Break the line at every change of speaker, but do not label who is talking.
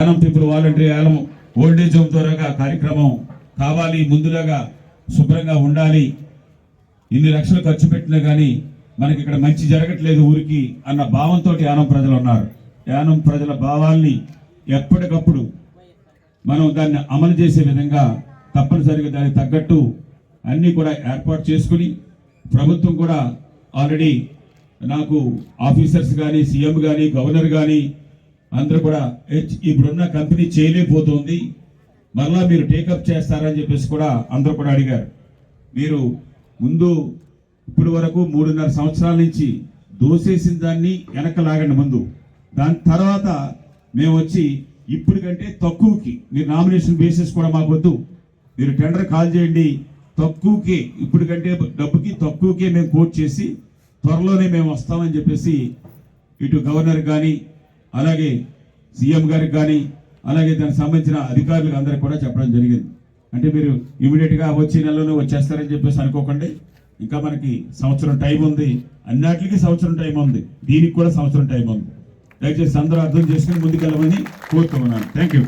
Yanam people voluntary Yanam old age home ద్వారా కార్యక్రమం కావాలి ముందులాగా శుభ్రంగా ఉండాలి. ఇన్ని లక్షలు ఖర్చు పెట్టినా కానీ మనకి ఇక్కడ మంచి జరగట్లేదు ఊరికి అన్న భావంతో యానం ప్రజలు ఉన్నారు. యానం ప్రజల భావాల్ని ఎప్పటికప్పుడు మనం దాన్ని అమలు చేసే విధంగా తప్పనిసరిగా దానికి తగ్గట్టు అన్నీ కూడా ఏర్పాటు చేసుకుని ప్రభుత్వం కూడా ఆల్రెడీ నాకు ఆఫీసర్స్ కానీ సీఎం కానీ గవర్నర్ కానీ అందరూ కూడా ఇప్పుడున్న కంపెనీ చేయలేకపోతుంది. మరలా మీరు టేకప్ చేస్తారని చెప్పేసి కూడా అందరూ కూడా అడిగారు. మీరు ముందు ఇప్పటి వరకు మూడున్నర సంవత్సరాల నుంచి దోసేసిన దాన్ని వెనక లాగండి ముందు. దాని తర్వాత మేము వచ్చి ఇప్పుడు కంటే తక్కువకి మీరు నామినేషన్ బేసిస్ కూడా మాకు వద్దు. మీరు టెండర్ కాల్ చేయండి. తక్కువకి ఇప్పుడు కంటే డబ్బుకి తక్కువకే మేము కోట్ చేసి త్వరలోనే మేము వస్తామని చెప్పేసి ఇటు గవర్నర్ కానీ అలాగే సీఎం గారికి కానీ అలాగే దానికి సంబంధించిన అధికారులకు అందరికి కూడా చెప్పడం జరిగింది. అంటే మీరు ఇమీడియట్గా వచ్చే నెలలో వచ్చేస్తారని చెప్పేసి అనుకోకండి. ఇంకా మనకి సంవత్సరం టైం ఉంది. అన్నిటికీ సంవత్సరం టైం ఉంది. దీనికి కూడా సంవత్సరం టైం ఉంది. దయచేసి అందరూ అర్థం చేసుకుని ముందుకెళ్ళమని కోరుతున్నాను. Thank you.